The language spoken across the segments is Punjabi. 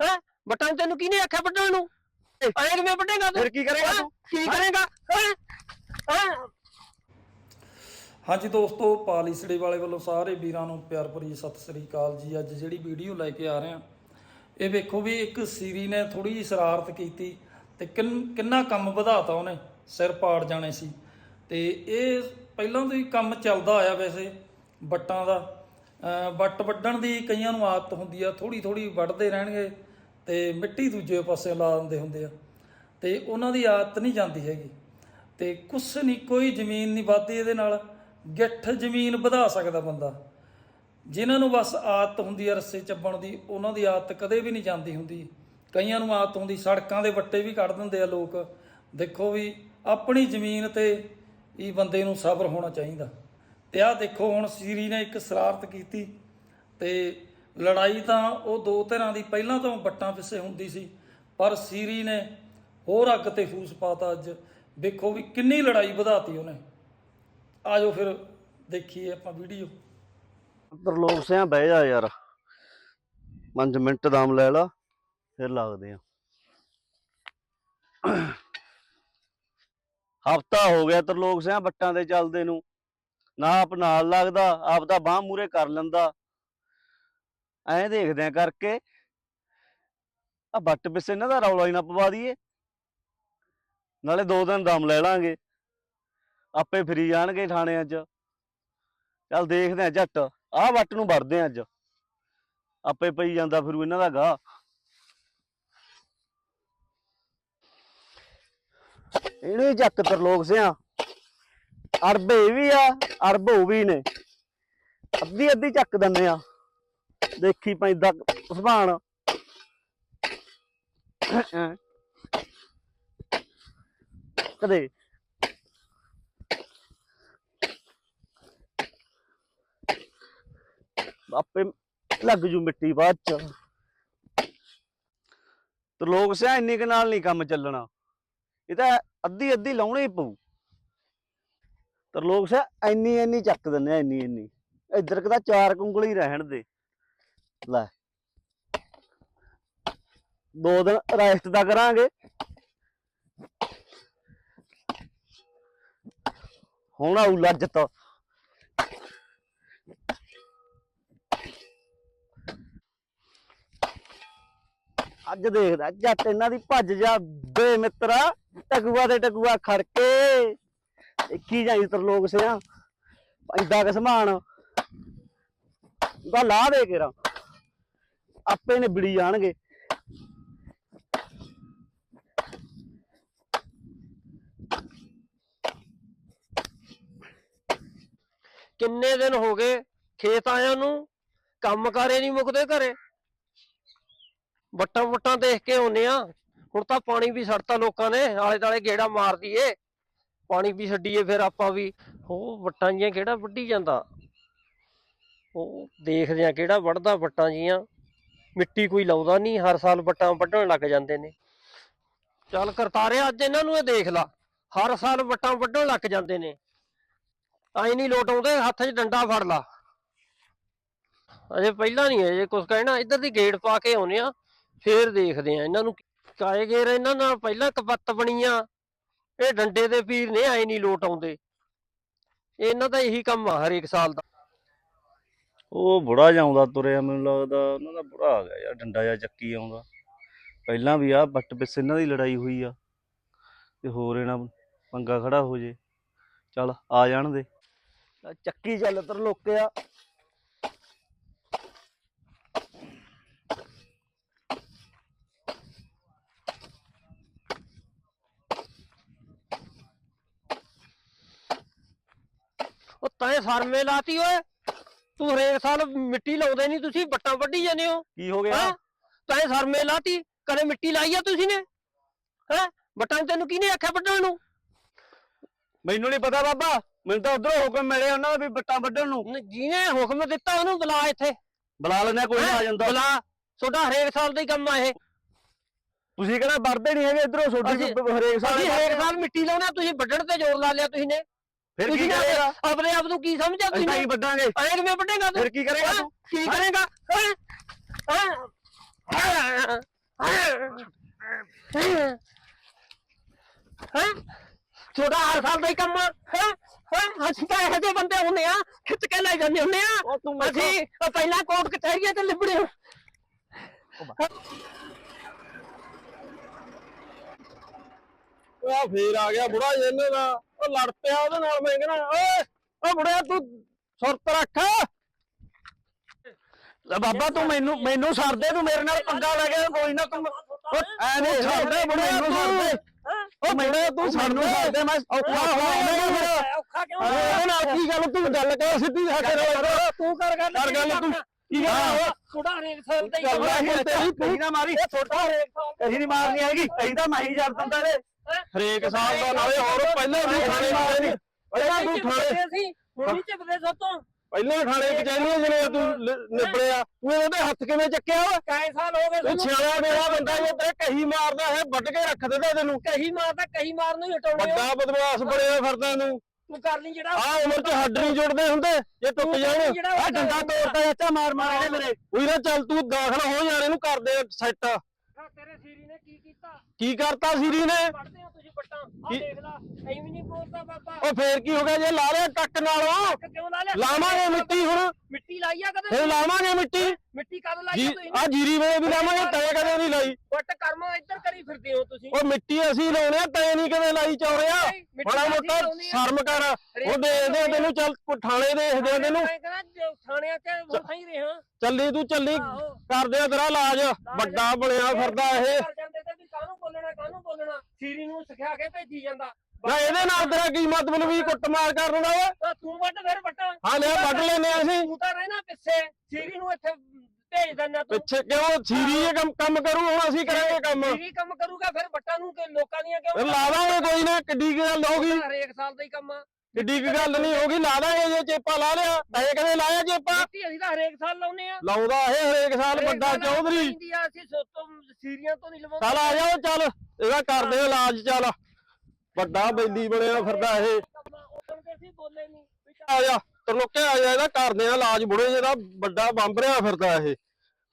ਹੈ? ਬਟਾਂ ਨੂੰ ਤੈਨੂੰ ਕਿਹਨੇ ਆਖਿਆ ਵੱਢਣ ਨੂੰ? ਐਂ ਕਿਵੇਂ ਵੱਢੇਗਾ ਤੂੰ? ਫਿਰ ਕੀ ਕਰੇਗਾ? ਤੂੰ? ਕੀ ਕਰੇਗਾ? ਹੈਂ? ਹੈਂ? ਹਾਂਜੀ ਦੋਸਤੋ ਪਾਲੀਸੜੇ ਵਾਲੇ ਵੱਲੋਂ ਸਾਰੇ ਵੀਰਾਂ ਨੂੰ ਪਿਆਰ ਭਰੀ ਸਤਿ ਸ੍ਰੀ ਅਕਾਲ ਜੀ। ਅੱਜ ਜਿਹੜੀ ਵੀਡੀਓ ਲੈ ਕੇ ਆ ਰਹੇ ਹਾਂ ਇਹ ਵੇਖੋ ਵੀ ਇੱਕ ਸੀਰੀ ਨੇ ਥੋੜੀ ਜਿਹੀ ਸ਼ਰਾਰਤ ਕੀਤੀ ਤੇ ਕਿੰਨ- ਕਿੰਨਾ ਕੰਮ ਵਧਾਤਾ ਉਹਨੇ ਸਿਰ ਪਾੜ ਜਾਣੇ ਸੀ। ਤੇ ਇਹ ਪਹਿਲਾਂ ਤੋਂ ਹੀ ਕੰਮ ਚੱਲਦਾ ਆਇਆ ਵੈਸੇ ਬੱਟਾਂ ਦਾ। ਵੱਟ ਵੱਢਣ ਦੀ ਕਈਆਂ ਨੂੰ ਆਦਤ ਹੁੰਦੀ ਆ ਥੋੜੀ ਥੋੜੀ ਵੱਢਦੇ ਰਹਿਣਗੇ ਤੇ ਮਿੱਟੀ ਦੂਜੇ ਪਾਸੇ ਲਾ ਦਿੰਦੇ ਹੁੰਦੇ ਆ। ਤੇ ਉਹਨਾਂ ਦੀ ਆਦਤ ਨਹੀਂ ਜਾਂਦੀ ਹੈਗੀ। ਤੇ ਕੁਛ ਨਹੀਂ, ਕੋਈ ਜ਼ਮੀਨ ਨਹੀਂ ਵੱਧਦੀ ਇਹਦੇ ਨਾਲ। ਗਿੱਠ ਜ਼ਮੀਨ ਵਧਾ ਸਕਦਾ ਬੰਦਾ। ਜਿਨ੍ਹਾਂ ਨੂੰ ਬਸ ਆਦਤ ਹੁੰਦੀ ਹੈ ਰੱਸੇ ਚੱਬਣ ਦੀ, ਉਹਨਾਂ ਦੀ ਆਦਤ ਕਦੇ ਵੀ ਨਹੀਂ ਜਾਂਦੀ ਹੁੰਦੀ। ਕਈਆਂ ਨੂੰ ਆਦਤ ਹੁੰਦੀ, ਸੜਕਾਂ ਦੇ ਵੱਟੇ ਵੀ ਕੱਢ ਦਿੰਦੇ ਆ ਲੋਕ। ਦੇਖੋ ਵੀ ਆਪਣੀ ਜ਼ਮੀਨ ਤੇ ਹੀ ਬੰਦੇ ਨੂੰ ਸਬਰ ਹੋਣਾ ਚਾਹੀਦਾ। ਤੇ ਆਹ ਦੇਖੋ, ਹੁਣ ਸੀਰੀ ਨੇ ਇੱਕ ਸ਼ਰਾਰਤ ਕੀਤੀ ਤੇ ਲੜਾਈ ਤਾਂ ਉਹ ਦੋ ਧਿਰਾਂ ਦੀ ਪਹਿਲਾਂ ਤੋਂ ਵੱਟਾਂ ਪਿੱਛੇ ਹੁੰਦੀ ਸੀ, ਪਰ ਸੀਰੀ ਨੇ ਹੋਰ ਅੱਗ ਤੇ ਫੂਸ ਪਾਤਾ ਅੱਜ। ਵੇਖੋ ਵੀ ਕਿੰਨੀ ਲੜਾਈ ਵਧਾਤੀ ਉਹਨੇ। ਆਜੋ ਫਿਰ ਦੇਖੀਏ ਆਪਾਂ ਵੀਡੀਓ। ਤਰਲੋਕ ਸਿਆ ਬਹਿ ਜਾ ਯਾਰ। 5 ਮਿੰਟ ਦਮ ਲੈ ਲਾ, ਫਿਰ ਲੱਗਦੇ ਆ। ਹਫਤਾ ਹੋ ਗਿਆ ਤਰਲੋਕ ਸਿਆ ਬੱਟਾਂ ਦੇ ਚੱਲਦੇ ਨੂੰ। ਨਾ ਆਪ ਨਾਲ ਲੱਗਦਾ, ਆਪ ਦਾ ਬਾਹ ਮੂਰੇ ਕਰ ਲੈਂਦਾ। ਐਂ ਦੇਖਦਿਆਂ ਕਰਕੇ ਆ ਬੱਟ ਪਿੱਛੇ ਇਹਨਾਂ ਦਾ ਰੌਲਾ ਹੀ ਨਾ ਪਵਾ ਦਈਏ। ਨਾਲੇ ਦੋ ਦਿਨ ਦਮ ਲੈ ਲਾਂਗੇ। ਆਪੇ ਫਰੀ ਜਾਣਗੇ ਥਾਣੇ ਅੱਜ। ਚੱਲ ਦੇਖਦੇ ਆ ਝੱਟ। ਆਹ ਵੱਟ ਨੂੰ ਵੜਦੇ ਆ ਅੱਜ। ਆਪੇ ਪਈ ਜਾਂਦਾ ਫਿਰ ਇਹਨਾਂ ਦਾ ਗਾ ਇਹਨੂੰ ਹੀ ਚੱਕ ਤਰਲੋਕ ਸਿਆ। ਅਰਬ ਇਹ ਵੀ ਆ, ਅਰਬ ਉਹ ਵੀ ਨੇ। ਅੱਧੀ ਅੱਧੀ ਚੱਕ ਦਿੰਨੇ ਆ। ਦੇਖੀ ਪੈਂਦਾ ਸੁਭਾਨ ਕਦੇ ਆਪੇ ਲੱਗ ਜੂ ਮਿੱਟੀ ਬਾਅਦ ਚ। ਤੇ ਲੋਕ ਸਿਆ ਇੰਨੀ ਕੁ ਨਾਲ ਨਹੀਂ ਕੰਮ ਚੱਲਣਾ। ਇਹ ਤਾਂ ਅੱਧੀ ਅੱਧੀ ਲਾਉਣੀ ਪਊ। ਤੇ ਸਿਆ ਇੰਨੀ ਇੰਨੀ ਚੱਕ ਦਿੰਨੇ ਆ, ਇੰਨੀ ਇੰਨੀ। ਇੱਧਰ ਕਦਾ ਚਾਰ ਕੁੰਗਲ ਕੁੰਗਲੀ ਰਹਿਣ ਦੇ। ਲੈ। ਦੋ ਦਿਨ ਰੈਸਟ ਦਾ ਕਰਾਂਗੇ। ਹੁਣ ਆਉ ਲੱਜਤ ਅੱਜ ਦੇਖਦਾ, ਜੱਟ ਇਹਨਾਂ ਦੀ ਭੱਜ ਜਾ ਬੇ ਮਿੱਤਰਾ ਟਕੂਆ ਤੇ ਟਕੂਆ ਖੜ ਕੇ ਦੇਖੀ ਜਾਈ ਤਰਲੋਕ ਸਿਆ? ਪੈਂਦਾ ਕਿ ਸਮਾਨ? ਦਾ ਲਾ ਦੇ ਕੇਰਾ ਆਪੇ ਨੇ ਬਿੜੀ ਜਾਣਗੇ। ਕਿੰਨੇ ਦਿਨ ਹੋ ਗਏ ਖੇਤ ਆਇਆਂ ਨੂੰ? ਕੰਮ ਕਾਰੇ ਨਹੀਂ ਮੁੱਕਦੇ ਘਰੇ। ਵੱਟਾਂ ਵੱਟਾਂ ਦੇਖ ਕੇ ਆਉਨੇ ਆ। ਹੁਣ ਤਾਂ ਪਾਣੀ ਵੀ ਸੜਤਾ ਲੋਕਾਂ ਨੇ ਆਲੇ ਦਾਲੇ ਗੇੜਾ ਮਾਰ ਦਈਏ। ਪਾਣੀ ਵੀ ਛੱਡੀਏ, ਫਿਰ ਆਪਾਂ ਵੀ ਉਹ ਵੱਟਾਂ ਜੀਆਂ ਕਿਹੜਾ ਵੱਢੀ ਜਾਂਦਾ? ਉਹ ਦੇਖਦੇ ਆ ਕਿਹੜਾ ਵੱਢਦਾ ਵੱਟਾਂ ਜੀਆਂ। ਮਿੱਟੀ ਕੋਈ ਲਾਉਂਦਾ ਨਹੀਂ, ਹਰ ਸਾਲ ਵੱਟਾਂ ਵੱਢਣ ਲੱਗ ਜਾਂਦੇ ਨੇ। ਚੱਲ ਕਰਤਾਰਿਆ ਅੱਜ ਇਹਨਾਂ ਨੂੰ ਇਹ ਦੇਖ ਲਾ, ਹਰ ਸਾਲ ਵੱਟਾਂ ਵੱਢਣ ਲੱਗ ਜਾਂਦੇ ਨੇ। ਆਈ ਨਹੀਂ ਲੋਟ ਆਉਂਦੇ, ਹੱਥ 'ਚ ਡੰਡਾ ਫੜ ਲਾ। ਅਜੇ ਪਹਿਲਾਂ ਨਹੀਂ ਅਜੇ ਕੁਝ ਕਹਿਣਾ, ਇੱਧਰ ਦੀ ਗੇਟ ਪਾ ਕੇ ਆਉਨੇ ਆ ਫੇਰ ਦੇਖਦੇ ਆ ਇਹਨਾਂ ਨੂੰ ਕਾਏ ਗੇਰ ਇਹਨਾਂ ਨਾਲ ਪਹਿਲਾਂ ਕਪੱਤ ਬਣੀ ਆ ਇਹ ਡੰਡੇ ਦੇ ਪੀਰ ਨੇ ਆਈ ਨਹੀਂ ਲੋਟ ਆਉਂਦੇ। ਇਹਨਾਂ ਦਾ ਇਹੀ ਕੰਮ ਆ ਹਰੇਕ ਸਾਲ ਦਾ। ਉਹ ਬੁੜਾ ਜਾਉਂਦਾ ਤੁਰਿਆ ਮੈਨੂੰ ਲੱਗਦਾ ਉਹਨਾਂ ਦਾ ਬੁੜਾ ਆ ਗਿਆ ਯਾਰ ਡੰਡਾ ਜਿਹਾ ਚੱਕੀ ਆਉਂਦਾ। ਪਹਿਲਾਂ ਵੀ ਆ ਬੱਟ ਪਿੱਛੇ ਇਹਨਾਂ ਦੀ ਲੜਾਈ ਹੋਈ ਆ। ਤੇ ਹੋਰ ਇਹਨਾਂ ਪੰਗਾ ਖੜਾ ਹੋ ਜੇ। ਚੱਲ ਆ ਜਾਣ ਦੇ। ਚੱਕੀ ਚੱਲ ਤਰ ਲੋਕਿਆ ਉਹ ਤੈਂ ਸਰਮੇ ਲਾਤੀ ਓਏ। ਤੂੰ ਹਰੇਕ ਸਾਲ ਮਿੱਟੀ ਲਾਉਂਦੇ ਨਹੀਂ ਤੁਸੀਂ ਵੱਟਾਂ ਵੱਢੀ ਜਾਂਦੇ ਹੋ। ਕੀ ਹੋ ਗਿਆ? ਹੈਂ? ਤੈਂ ਸਰਮੇ ਲਾਤੀ ਕਦੇ ਮਿੱਟੀ ਲਾਈ ਆ ਤੁਸੀਂ ਨੇ? ਹੈ? ਵੱਟਾਂ 'ਚ ਤੈਨੂੰ ਕਿਹਨੇ ਆਖਿਆ ਵੱਢਣ ਨੂੰ? ਮੈਨੂੰ ਨਹੀਂ ਪਤਾ ਬਾਬਾ ਮੈਨੂੰ ਤਾਂ ਉਧਰੋਂ ਹੁਕਮ ਮਿਲੇ ਉਹਨਾਂ ਦਾ ਵੀ ਬੱਟਾਂ ਵੱਢਣ ਨੂੰ। ਨ- ਜਿਹਨੇ ਹੁਕਮ ਦਿੱਤਾ ਉਹਨੂੰ ਬੁਲਾ ਇੱਥੇ। ਬੁਲਾ ਲੈਣਾ ਕੋਈ ਨਾ ਹੈਂ? ਆ ਜਾਂਦਾ। ਬੁਲਾ। ਤੁਹਾਡਾ ਹਰੇਕ ਸਾਲ ਦਾ ਹੀ ਕੰਮ ਆ ਇਹ। ਤੁਸੀਂ ਕਿਹੜਾ ਵੜਦੇ ਨਹੀਂ ਹੈਗੇ ਇਧਰੋਂ ਛੋਟੀ ਅਸੀਂ- ਹਰੇਕ ਸਾਲ ਅਸੀਂ ਹਰੇਕ ਸਾਲ ਮਿੱਟੀ ਲਾਉਣਾ ਤੁਸੀਂ ਵੱਢਣ ਤੇ ਜ਼ੋਰ ਲਾ ਲਿਆ ਤੁਸੀਂ ਨੇ। ਫਿਰ ਕੀ ਕਰੇਗਾ ਆਪਣੇ ਆਪ ਨੂੰ ਕੀ ਸਮਝਾ ਤੁਸੀਂ ਅਸੀਂ ਵੱਢਾਂਗੇ ਅਰੇ ਕਿਵੇਂ ਵੱਢੇਗਾ ਫਿਰ ਕੀ ਕਰੇਗਾ ਕੀ ਕਰੇਗਾ ਹੈਂ? ਹੈਂ? ਹੈਂ? ਸਾਲ ਦਾ ਕੰਮ ਹੈ ਹਾਂ ਅਸੀਂ ਤਾਂ ਇਹੋ ਜਿਹੇ ਬੰਦੇ ਹੁੰਦੇ ਆ ਖਿੱਚ ਕੇ ਲੈ ਜਾਂਦੇ ਹੁੰਦੇ ਆ ਅਸੀਂ ਪਹਿਲਾਂ ਕੋਟ ਕਚਹਿਰੀਆਂ ਤੇ ਲਿਬੜੇ ਹਾਂ। ਉਹ ਫੇਰ ਆ ਗਿਆ ਬੁੜਾ ਜਿਹਨੇ ਦਾ ਉਹ ਲੜ ਪਿਆ ਉਹਦੇ ਨਾਲ ਮੈਂ ਕਹਿੰਦਾ ਓਏ ਓ ਬੁੜਿਆ ਤੂੰ ਸੁਰਤ ਰੱਖ। ਲੈ ਬਾਬਾ ਤੂੰ ਮੈਨੂੰ ਮੈਨੂੰ ਛੱਡ ਦੇ ਤੂੰ ਮੇਰੇ ਨਾਲ ਪੰਗਾ ਲੈ ਗਿਆ ਕੋਈ ਨਾ ਤੂੰ ਐ ਨਹੀਂ ਛੱਡ ਦੇ ਬੁੜਿਆ ਦੇ। ਓ ਬੁੜਿਆ ਤੂੰ ਸਾਨੂੰ ਛੱਡ ਦੇ। ਮੈਂ ਔਖਾ ਹੋਇਆ? ਫਿਰ ਔਖਾ ਕਿਉਂ ਅਰੇ ਨਾਲ ਕੀ ਗੱਲ ਤੂੰ ਗੱਲ ਕਰ ਸਿੱਧੀ ਸਾਡੇ ਨਾਲ। ਤੂੰ ਕਰ ਗੱਲ ਕਰ ਗੱਲ ਤੂੰ ਕੀ ਗੱਲ ਛੋਟਾ ਹਰੇਕ ਸਾਲ ਦਾ ਹੀ ਹੈ। ਤੇਰੀ ਨਾ ਮਾਰੀ। ਛੋਟਾ ਹਰੇਕ ਸਾਲ ਨਹੀਂ ਮਾਰਨੀ ਹੈਗੀ। ਕਹੀ ਤਾਂ ਮੈਂ ਹੀ ਛੱਡ ਦਿੰਦਾ ਰੇ ਹਰੇਕ ਸਾਲ ਦਾ ਨਾਲੇ ਹੋਰ ਪਹਿਲਾਂ ਵੀ ਖਾਣੇ ਮਾਰੇ ਨਹੀਂ ਪਹਿਲਾਂ ਤੂੰ ਖਾਣੇ ਸੀ? ਹੁਣ ਚਿਪਦੇ ਸੋਤੋਂ ਪਹਿਲਾਂ ਖਾਣੇ ਕਚਹਿਰੀਆਂ ਜਿਹੜੇ ਤੂੰ ਨਿਬੜਿਆ ਤੂੰ ਉਹਦੇ ਹੱਥ ਕਿਵੇਂ ਚੱਕਿਆ ਵਾ ਕਾਏ ਸਾਲ ਹੋ ਗਏ ਛਿਆਲਾ ਮੇਰਾ ਬੰਦਾ ਜੇ ਤੇਰੇ ਕਹੀ ਮਾਰਦਾ ਹੈ ਵੱਢ ਕੇ ਰੱਖ ਦਿੰਦਾ ਤੈਨੂੰ। ਕਹੀ ਮਾਰਦਾ ਕਹੀ ਮਾਰ ਨੂੰ ਹਟਾਉਣੇ। ਵੱਡਾ ਬਦਮਾਸ਼ ਬਣਿਆ ਫਿਰਦਾ ਤੂੰ। ਤੂੰ ਕਰ ਲਈ ਜਿਹੜਾ ਆ ਉਮਰ ਚ ਹੱਡ ਨਹੀਂ ਜੁੜਦੇ ਹੁੰਦੇ ਜੇ ਟੁੱਟ ਜਾਣ। ਆ ਡੰਡਾ ਤੋੜਦਾ ਚਾਚਾ ਮਾਰ ਮਾਰ ਇਹਨੇ ਮੇਰੇ। ਉਹੀ ਨਾ ਚੱਲ ਤੂੰ ਦਾਖਲ ਹੋ ਜਾਣ ਇਹਨੂੰ ਕਰਦੇ ਸੈੱਟ ਆਹ ਤੇਰੇ ਸੀਰੀ ਨੇ ਕੀ ਕੀਤਾ? ਕੀ ਕਰਤਾ ਸੀਰੀ ਨੇ? ਪੜਦੇ ਹੋ ਤੁਸੀਂ ਪੱਟਾਂ? ਆ ਕੀ- ਦੇਖ ਲੈ ਐਵੇਂ ਨਹੀਂ ਬੋਲਦਾ ਬਾਬਾ। ਉਹ ਫੇਰ ਕੀ ਹੋ ਗਿਆ ਜੇ ਲਾ ਲਿਆ ਟੱਕ ਨਾਲੋਂ? ਕਿਉਂ ਲਾ ਲਿਆ? ਲਾਵਾਂਗੇ ਮਿੱਟੀ ਹੁਣ। ਮਿੱਟੀ ਲਾਈ ਆ ਕਦੇ ਫੇਰ ਲਾਵਾਂਗੇ ਮਿੱਟੀ। ਮਿੱਟੀ ਕਦ ਲਾਈ ਆ ਤੁਸੀਂ? ਆ ਜੀਰੀ ਵੇਲੇ ਵੀ ਲਾਵਾਂਗੇ ਤੈ ਕਦੇ ਨਹੀਂ ਲਾਈ। ਵੱਟ ਕਰਮ ਇੱਧਰ ਕਰੀ ਫਿਰਦੇ ਹੋ ਤੁਸੀਂ। ਉਹ ਮਿੱਟੀ ਅਸੀਂ ਲਾਉਣੇ ਆ ਤੈ ਨਹੀਂ ਕਦੇ ਲਾਈ ਚੌਰਿਆ ਬੜਾ ਮੋਟਾ। ਸ਼ਰਮ ਕਰ ਉਹ ਦੇਖਦੇ ਆ ਤੈਨੂੰ ਚੱਲ ਥਾਣੇ ਦੇਖਦੇ ਆ ਤੈਨੂੰ। ਮੈਂ ਕਹਿੰਦਾ ਜੋ ਥਾਣਿਆਂ ਚ ਉਹ ਸਹੀ ਰਿਹਾ ਚੱਲੀ ਤੂੰ ਚੱਲੀ। ਕਰਦੇ ਆ ਤੇਰਾ ਇਲਾਜ। ਵੱਡਾ ਬਣਿਆ ਫਿਰਦਾ ਇਹ। ਕਰ ਜਾਂਦੇ ਤੇ ਵੀ ਕਾਹਨੂੰ ਬੋਲਣਾ ਕਾਹਨੂੰ ਬੋਲਣਾ? ਸੀਰੀ ਨੂੰ ਸਿਖਾ ਕੇ ਭੇਜੀ ਜਾਂਦਾ। ਨਾ ਇਹਦੇ ਨਾਲ ਤੇਰਾ ਕੀ ਮਤਲਬ ਵੀ ਕੁੱਟਮਾਰ ਕਰਨ ਦਾ ਵਾ ਤਾਂ ਤੂੰ ਵੱਟ ਫਿਰ ਵੱਟਾਂ। ਹਾਂ ਲੈ ਵੱਢ ਲੈਨੇ ਆ ਅਸੀਂ। ਤੂੰ ਤਾਂ ਰਹਿਣਾ ਪਿੱਛੇ। ਸੀਰੀ ਨੂੰ ਇੱਥੇ ਭੇਜ ਦਿੰਦਾ ਤੂੰ। ਪਿੱਛੇ ਕਿਉਂ? ਸੀਰੀ ਇਹ ਕੰਮ ਕੰਮ ਕਰੂ ਹੁਣ ਅਸੀਂ ਕਰਾਂਗੇ ਕੰਮ। ਸੀਰੀ ਕੰਮ ਕਰੂਗਾ ਫਿਰ ਵੱਟਾਂ ਨੂੰ ਕਿ ਲੋਕਾਂ ਦੀਆਂ ਫਿਰ ਕਿਉਂ ਲਾ ਦਾਂਗੇ ਕੋਈ ਨਾ ਕਿੱਡੀ ਕੁ ਗੱਲ ਹੋਗੀ ਹਰੇਕ ਸਾਲ ਦਾ ਹੀ ਕੰਮ ਆ। ਕਿੱਡੀ ਕੁ ਗੱਲ ਨਹੀਂ ਹੋਗੀ ਲਾ ਦਾਂਗੇ ਜੇ ਚੇਪਾ ਲਾ ਲਿਆ। ਐ ਕਦੇ ਲਾਇਆ ਚੇਪਾ? ਮਿੱਟੀ ਅਸੀਂ ਤਾਂ ਹਰੇਕ ਸਾਲ ਲਾਉਨੇ ਆ। ਲਾਉਂਦਾ ਇਹ ਹਰੇਕ ਸਾਲ ਵੱਡਾ ਚੌਧਰੀ। ਅਸੀਂ ਸੋਤੋਂ ਸੀਰੀਆਂ ਤੋਂ ਨਹੀਂ ਲਵਾਉਂਦੇ। ਚੱਲ ਆ ਜਾਓ ਚੱਲ। ਇਹਦਾ ਕਰਦੇ ਇਲਾਜ ਚੱਲ। ਵੱਡਾ ਬੈਲੀ ਬਣਿਆ ਫਿਰਦਾ ਇਹ। ਆ ਜਾ ਤਰਲੋਕੇ ਆ ਜਾ ਇਹਦਾ ਕਰਦੇ ਆ ਇਲਾਜ ਬੁੜੇ ਜਿਹਦਾ ਵੱਡਾ ਬੰਬ ਰਿਹਾ ਫਿਰਦਾ ਇਹ।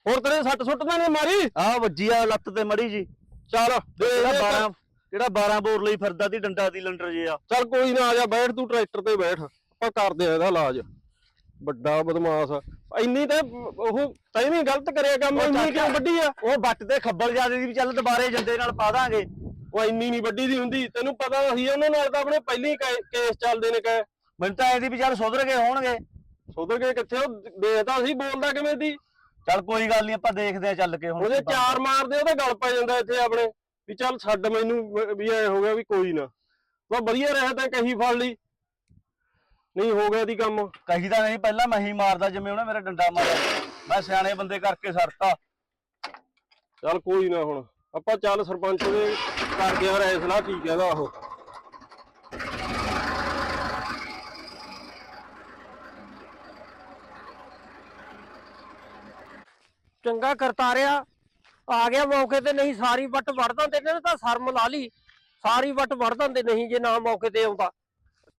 ਹੋਰ ਤੇਰੇ ਸੱਟ ਸੁੱਟ ਤਾਂ ਨਹੀਂ ਮਾਰੀ? ਆ ਵੱਜੀ ਆ ਲੱਤ ਤੇ ਮੜੀ ਜੀ। ਚੱਲ ਜਿਹੜਾ ਦੇ 12 ਜਿਹੜਾ 12 ਬੋਰ ਲਈ ਫਿਰਦਾ ਦੀ ਡੰਡਾ ਦੀ ਲੰਡਰ ਜੇ ਆ ਚੱਲ ਕੋਈ ਨਾ ਆ ਜਾ ਬੈਠ ਤੂੰ ਟਰੈਕਟਰ ਤੇ ਬੈਠ। ਆਪਾਂ ਕਰਦੇ ਆ ਇਹਦਾ ਇਲਾਜ। ਵੱਡਾ ਬਦਮਾਸ਼ ਇੰਨੀ ਤੇ ਉਹ ਤੈਨੂੰ ਗਲਤ ਕਰਿਆ ਕੰਮ ਇੰਨੀ ਕਿਉਂ ਵੱਡੀ ਆ? ਉਹ ਬੱਟ ਤੇ ਖੱਬਲ ਜਾਦੇ ਦੀ ਵੀ ਚੱਲ ਦੁਬਾਰੇ ਜੰਦੇ ਨਾਲ ਪਾ ਦਾਂਗੇ। ਉਹ ਇੰਨੀ ਨਹੀਂ ਵੱਡੀ ਦੀ ਹੁੰਦੀ ਤੈਨੂੰ ਪਤਾ ਸੀ ਉਹਨਾਂ ਨਾਲ ਤਾਂ ਆਪਣੇ ਪਹਿਲੀ ਕੇਸ ਚੱਲਦੇ ਨੇ ਕਹੇ ਮੈਨੂੰ ਤਾਂ ਵੀ ਚੱਲ ਸੁਧਰ ਗਏ ਹੋਣਗੇ। ਸੁਧਰ ਕੇ ਕਿੱਥੇ ਉਹ ਦੇਖਦਾ ਸੀ ਬੋਲਦਾ ਕਿਵੇਂ ਦੀ ਚੱਲ ਕੋਈ ਗੱਲ ਨਹੀਂ ਆਪਾਂ ਦੇਖਦੇ ਆ ਚੱਲ ਕੇ ਹੁਣ ਉਹਦੇ। ਚਾਰ ਮਾਰਦੇ ਉਹਦੇ ਗਲ ਪੈ ਜਾਂਦਾ ਇੱਥੇ ਆਪਣੇ ਵੀ ਚੱਲ ਛੱਡ ਮੈਨੂੰ ਵ- ਵੀ ਐ ਹੋ ਗਿਆ ਵੀ ਕੋਈ ਨਾ। ਉਹ ਵਧੀਆ ਰਿਹਾ ਤਾਂ ਕਹੀ ਫੜ ਲਈ। ਨਹੀਂ ਹੋ ਗਿਆ ਦੀ ਕੰਮ। ਕਹੀ ਤਾਂ ਨਹੀਂ ਪਹਿਲਾਂ ਮੈਂ ਹੀ ਮਾਰਦਾ ਜਿਵੇਂ ਉਹਨੇ ਮੇਰੇ ਡੰਡਾ ਮਾਰਿਆ। ਮੈਂ ਸਿਆਣੇ ਬੰਦੇ ਕਰਕੇ ਸਰਤਾ। ਚੱਲ ਕੋਈ ਨਾ ਹੁਣ। ਆਪਾਂ ਚੱਲ ਸਰਪੰਚ ਦੇ ਕਰਦੇ ਆ ਰਾਏ ਸਲਾਹ ਕੀ ਕਹਿੰਦਾ ਉਹ। ਚੰਗਾ ਕਰਤਾਰਿਆ, ਆ ਗਿਆ ਮੌਕੇ ਤੇ ਨਹੀਂ, ਸਾਰੀ ਵੱਟ ਵੜ ਦਿੰਦੇ ਨੇ ਤਾਂ ਸ਼ਰਮ ਲਾ ਲਈ। ਸਾਰੀ ਵੱਟ ਵੜ ਦਿੰਦੇ ਨਹੀਂ ਜੇ ਨਾ ਮੌਕੇ ਤੇ ਆਉਂਦਾ।